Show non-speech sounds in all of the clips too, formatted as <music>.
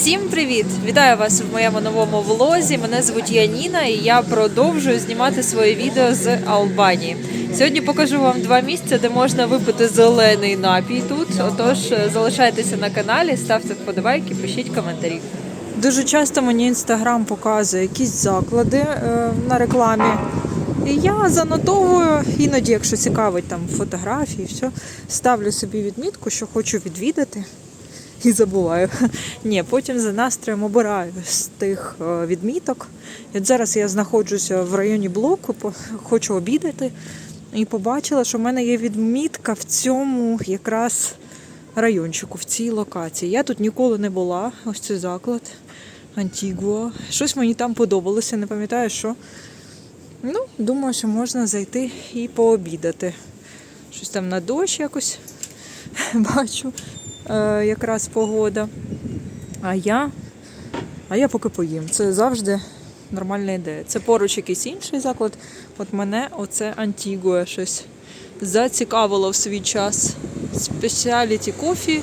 Всім привіт! Вітаю вас в моєму новому влозі. Мене звуть Яніна і я продовжую знімати своє відео з Албанії. Сьогодні покажу вам два місця, де можна випити зелений напій тут. Отож, залишайтеся на каналі, ставте вподобайки, пишіть коментарі. Дуже часто мені інстаграм показує якісь заклади е, на рекламі. І я занотовую, іноді, якщо цікавить там фотографії, все, ставлю собі відмітку, що хочу відвідати. <laughs> І забуваю. Ні, потім за настроєм обираю з тих е, відміток. От зараз я знаходжуся в районі блоку, хочу обідати. І побачила, що в мене є відмітка в цьому якраз райончику, в цій локації. Я тут ніколи не була. Ось цей заклад Антігуа. Щось мені там подобалося, не пам'ятаю, що. Ну, думаю, що можна зайти і пообідати. Щось там на дощ якось <laughs> бачу якраз погода. А я, а я поки поїм. Це завжди нормальна ідея. Це поруч якийсь інший заклад. От мене оце Антігуа щось зацікавило в свій час. Спеціаліті кофі,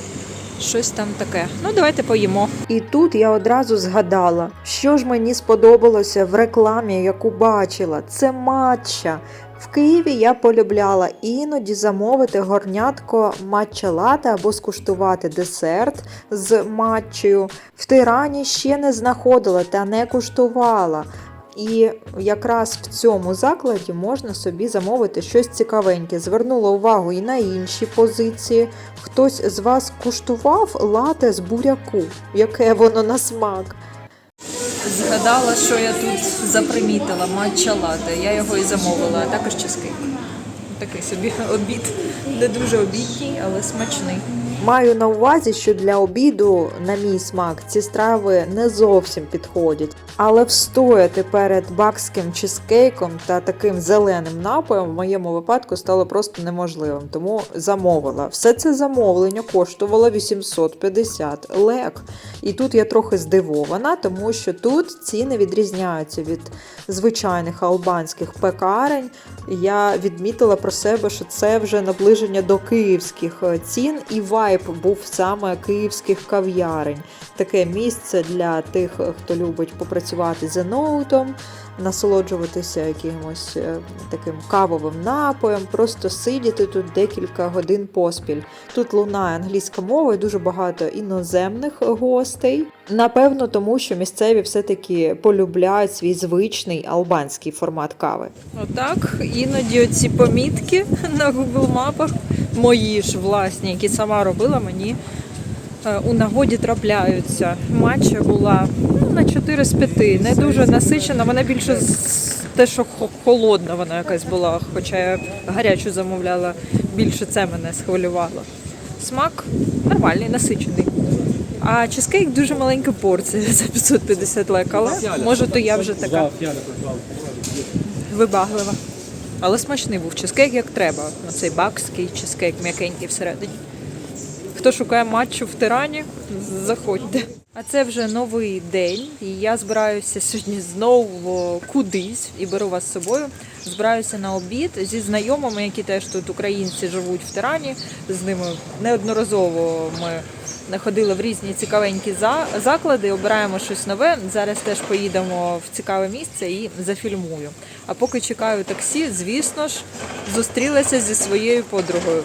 щось там таке. Ну, давайте поїмо. І тут я одразу згадала, що ж мені сподобалося в рекламі, яку бачила. Це матча. В Києві я полюбляла іноді замовити горнятко матча лате або скуштувати десерт з матчею. В Тирані ще не знаходила та не куштувала. І якраз в цьому закладі можна собі замовити щось цікавеньке. Звернула увагу і на інші позиції. Хтось з вас куштував лате з буряку, яке воно на смак. Згадала, що я тут запримітила матча лате. Я його і замовила, а також чизкейк. Такий собі <laughs> обід. Не дуже обідній, але смачний. Маю на увазі, що для обіду, на мій смак, ці страви не зовсім підходять. Але встояти перед бакським чизкейком та таким зеленим напоєм в моєму випадку стало просто неможливим. Тому замовила. Все це замовлення коштувало 850 лек. І тут я трохи здивована, тому що тут ціни відрізняються від звичайних албанських пекарень. Я відмітила про себе, що це вже наближення до київських е, цін, і вайб був саме київських кав'ярень. Таке місце для тих, е, хто любить попрацювати за ноутом, насолоджуватися якимось е, таким кавовим напоєм, просто сидіти тут декілька годин поспіль. Тут лунає англійська мова дуже багато іноземних гостей. Напевно, тому що місцеві все-таки полюбляють свій звичний албанський формат кави. Отак, іноді оці помітки <laughs> на Google мапах, мої ж власні, які сама робила, мені у нагоді трапляються. Матча була ну, на 4 з 5, не дуже насичена, вона більше те, що холодна вона якась була, хоча я гарячу замовляла, більше це мене схвилювало. Смак нормальний, насичений. А чизкейк дуже маленька порція <laughs> за 550 лек, але може то я вже така вибаглива. Але смачний був чизкейк як треба. Оцей бакський чизкейк м'якенький всередині. Хто шукає матчу в тирані, заходьте. А це вже новий день, і я збираюся сьогодні знову кудись і беру вас з собою. Збираюся на обід зі знайомими, які теж тут українці живуть в тирані. З ними неодноразово ми ходили в різні цікавенькі заклади, обираємо щось нове. Зараз теж поїдемо в цікаве місце і зафільмую. А поки чекаю таксі, звісно ж, зустрілася зі своєю подругою.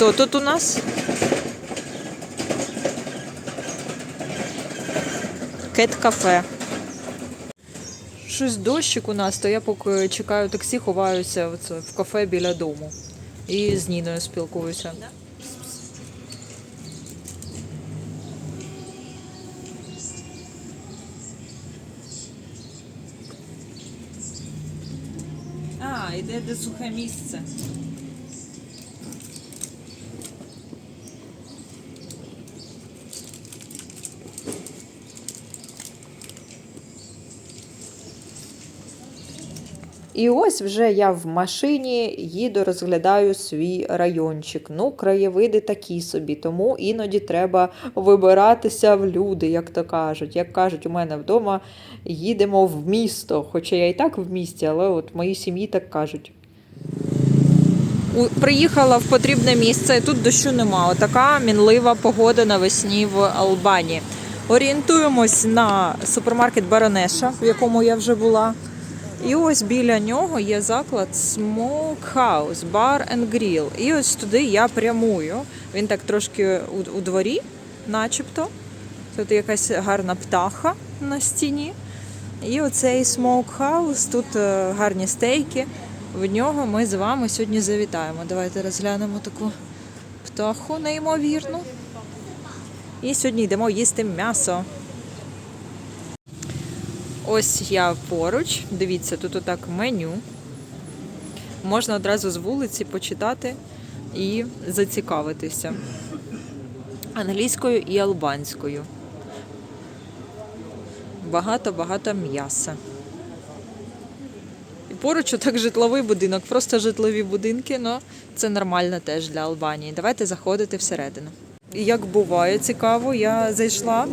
Хто тут у нас? Кет кафе. Щось дощик у нас, то я поки чекаю таксі, ховаюся в кафе біля дому. І з Ніною спілкуюся. А, йде де сухе місце. І ось вже я в машині їду, розглядаю свій райончик. Ну, краєвиди такі собі, тому іноді треба вибиратися в люди, як то кажуть. Як кажуть, у мене вдома їдемо в місто. Хоча я і так в місті, але от моїй сім'ї так кажуть. Приїхала в потрібне місце, і тут дощу нема. Отака мінлива погода навесні в Албанії. Орієнтуємось на супермаркет Баронеша, в якому я вже була. І ось біля нього є заклад Smokehouse Bar and Grill. І ось туди я прямую. Він так трошки у, у дворі, начебто. Тут якась гарна птаха на стіні. І оцей Smokehouse, тут е, гарні стейки. В нього ми з вами сьогодні завітаємо. Давайте розглянемо таку птаху неймовірну. І сьогодні йдемо їсти м'ясо. Ось я поруч. Дивіться, тут отак меню. Можна одразу з вулиці почитати і зацікавитися англійською і албанською. Багато-багато м'яса. І поруч отак житловий будинок, просто житлові будинки, але це нормально теж для Албанії. Давайте заходити всередину. Як буває цікаво, я зайшла,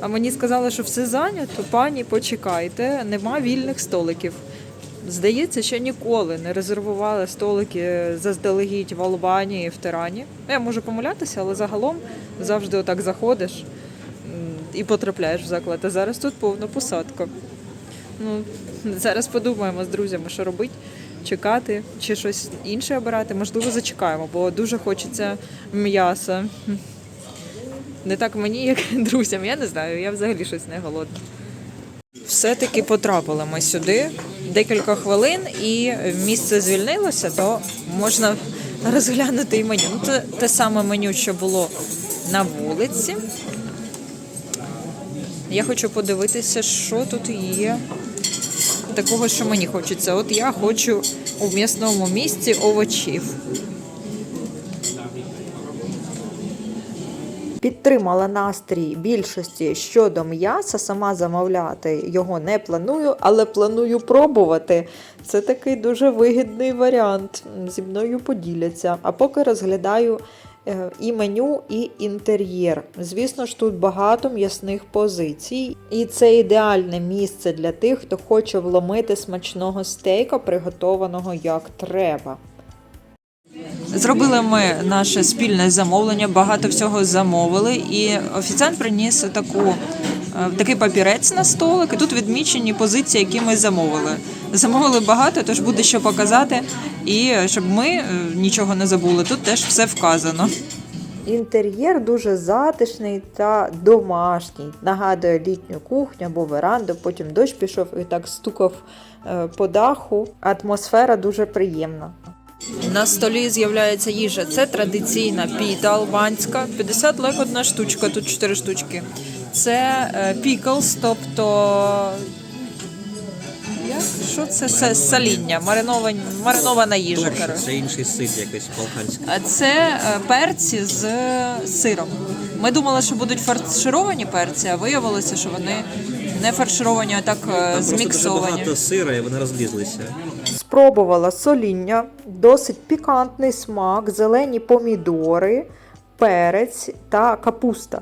а мені сказали, що все зайнято. Пані, почекайте, нема вільних столиків. Здається, ще ніколи не резервували столики заздалегідь в Албанії, в Тирані. Я можу помилятися, але загалом завжди отак заходиш і потрапляєш в заклад. А зараз тут повна посадка. Ну, зараз подумаємо з друзями, що робити, чекати чи щось інше обирати. Можливо, зачекаємо, бо дуже хочеться м'яса. Не так мені, як <laughs> друзям. Я не знаю, я взагалі щось не голодна. Все-таки потрапили ми сюди декілька хвилин, і місце звільнилося, то можна розглянути і меню. Ну, це те саме меню, що було на вулиці. Я хочу подивитися, що тут є такого, що мені хочеться. От я хочу у м'ясному місці овочів. Підтримала настрій більшості щодо м'яса, сама замовляти його не планую, але планую пробувати. Це такий дуже вигідний варіант. Зі мною поділяться. А поки розглядаю е, і меню, і інтер'єр. Звісно ж, тут багато м'ясних позицій, і це ідеальне місце для тих, хто хоче вломити смачного стейка, приготованого як треба. Зробили ми наше спільне замовлення, багато всього замовили, і офіціант приніс таку, е, такий папірець на столик. І тут відмічені позиції, які ми замовили. Замовили багато, тож буде що показати. І щоб ми е, нічого не забули, тут теж все вказано. Інтер'єр дуже затишний та домашній. Нагадує літню кухню або веранду. Потім дощ пішов і так стукав е, по даху. Атмосфера дуже приємна. На столі з'являється їжа. Це традиційна піта албанська. 50 лек одна штучка, тут 4 штучки. Це піклс, тобто. Як? Що це? Це саління, маринован... маринована їжа. Торш, це інший сир якийсь балканський. А Це е, перці з сиром. Ми думали, що будуть фаршировані перці, а виявилося, що вони не фаршировані, а так е, Там просто дуже зміксовані. багато сира, і вони розлізлися. Спробувала соління, досить пікантний смак, зелені помідори, перець та капуста.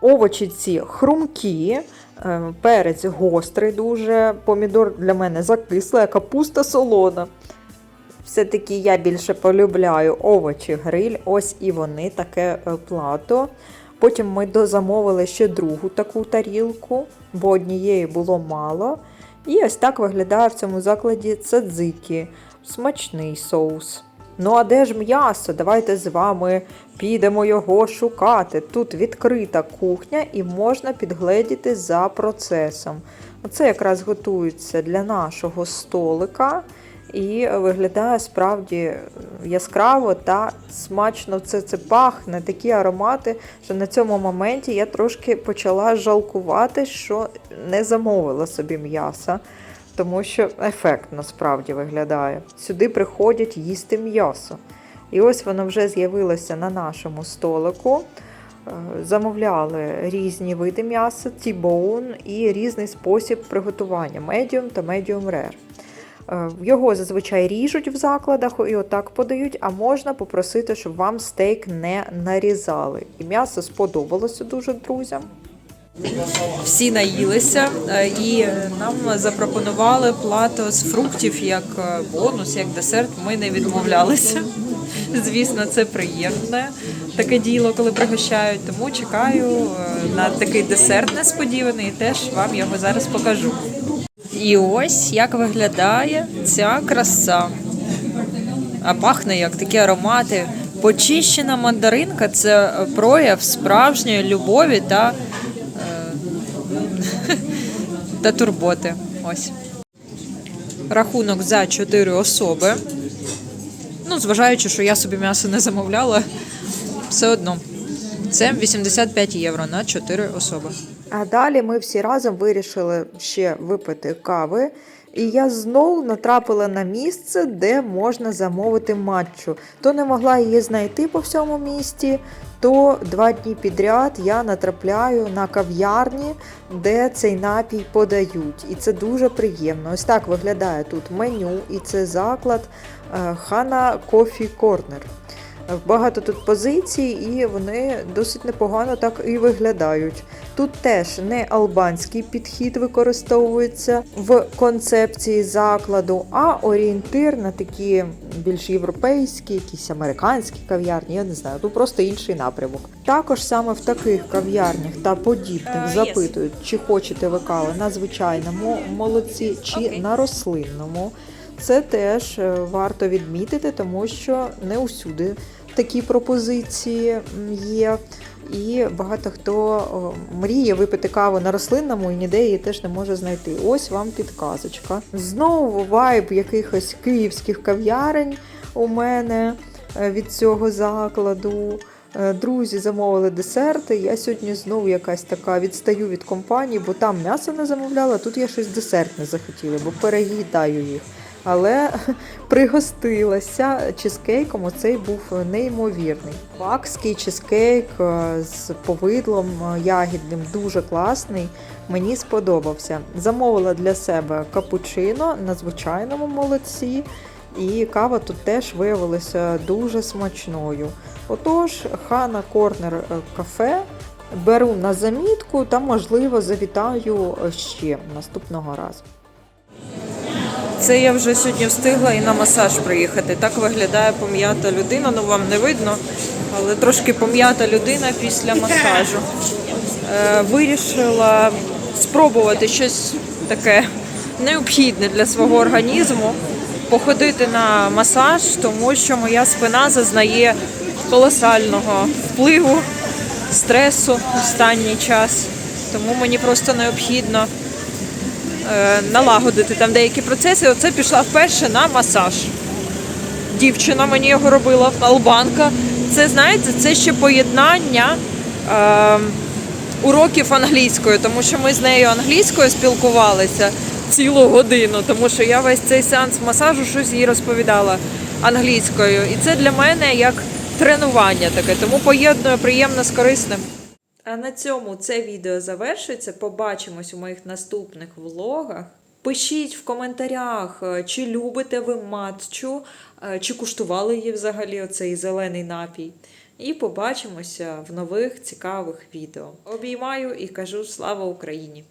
Овочі ці хрумкі, е, перець гострий дуже, помідор для мене закислий, а капуста солона. Все-таки я більше полюбляю овочі гриль, ось і вони таке е, плато. Потім ми дозамовили ще другу таку тарілку, бо однієї було мало. І ось так виглядає в цьому закладі цадзики. Смачний соус. Ну а де ж м'ясо? Давайте з вами підемо його шукати. Тут відкрита кухня і можна підгледіти за процесом. Оце якраз готується для нашого столика і виглядає справді яскраво та смачно. Це, це пахне, такі аромати, що на цьому моменті я трошки почала жалкувати, що не замовила собі м'яса, тому що ефектно справді виглядає. Сюди приходять їсти м'ясо. І ось воно вже з'явилося на нашому столику. Е, Замовляли різні види м'яса, тібоун і різний спосіб приготування medium та medium rare. Е, Його зазвичай ріжуть в закладах і отак подають, а можна попросити, щоб вам стейк не нарізали. І м'ясо сподобалося дуже друзям. Всі наїлися е, і нам запропонували плату з фруктів як е, бонус, як десерт. Ми не відмовлялися. <laughs> Звісно, це приємне таке діло, коли пригощають. Тому чекаю на такий десерт несподіваний. і Теж вам його зараз покажу. І ось як виглядає ця краса. А пахне як такі аромати. Почищена мандаринка це прояв справжньої любові та, е, <laughs> та турботи. Ось. Рахунок за 4 особи. Ну, зважаючи, що я собі м'ясо не замовляла, все одно. Це 85 євро на 4 особи. А далі ми всі разом вирішили ще випити кави. І я знову натрапила на місце, де можна замовити матчу. То не могла її знайти по всьому місті, то два дні підряд я натрапляю на кав'ярні, де цей напій подають. І це дуже приємно. Ось так виглядає тут меню, і це заклад е, Хана Кофі Корнер. Багато тут позицій, і вони досить непогано так і виглядають. Тут теж не албанський підхід використовується в концепції закладу, а орієнтир на такі більш європейські, якісь американські кав'ярні. Я не знаю, тут просто інший напрямок. Також саме в таких кав'ярнях та подібних запитують, чи хочете ви кави на звичайному молоці, чи на рослинному. Це теж е, варто відмітити, тому що не усюди такі пропозиції є. І багато хто мріє випити каву на рослинному і ніде її теж не може знайти. Ось вам підказочка. Знову вайб якихось київських кав'ярень у мене е, від цього закладу. Е, Друзі замовили десерти. Я сьогодні знову якась така відстаю від компанії, бо там м'ясо не замовляла, тут я щось десертне захотіла, бо переїдаю їх. Але <laughs> пригостилася чизкейком. Оцей був неймовірний. Бакський чизкейк е, з повидлом е, ягідним дуже класний. Мені сподобався. Замовила для себе капучино на звичайному молоці. І кава тут теж виявилася дуже смачною. Отож, Хана Корнер е, кафе беру на замітку та, можливо, завітаю ще наступного разу. Це я вже сьогодні встигла і на масаж приїхати. Так виглядає пом'ята людина. Ну вам не видно, але трошки пом'ята людина після масажу. Е, вирішила спробувати щось таке необхідне для свого організму, походити на масаж, тому що моя спина зазнає колосального впливу, стресу останній час. Тому мені просто необхідно налагодити там деякі процеси. Оце пішла вперше на масаж. Дівчина мені його робила, албанка. Це знаєте, це ще поєднання е, уроків англійської, тому що ми з нею англійською спілкувалися цілу годину, тому що я весь цей сеанс масажу щось їй розповідала англійською. І це для мене як тренування таке, тому поєдную приємно з корисним. А на цьому це відео завершується. Побачимось у моїх наступних влогах. Пишіть в коментарях, е, чи любите ви матчу, е, чи куштували її взагалі оцей зелений напій. І побачимося в нових цікавих відео. Обіймаю і кажу слава Україні!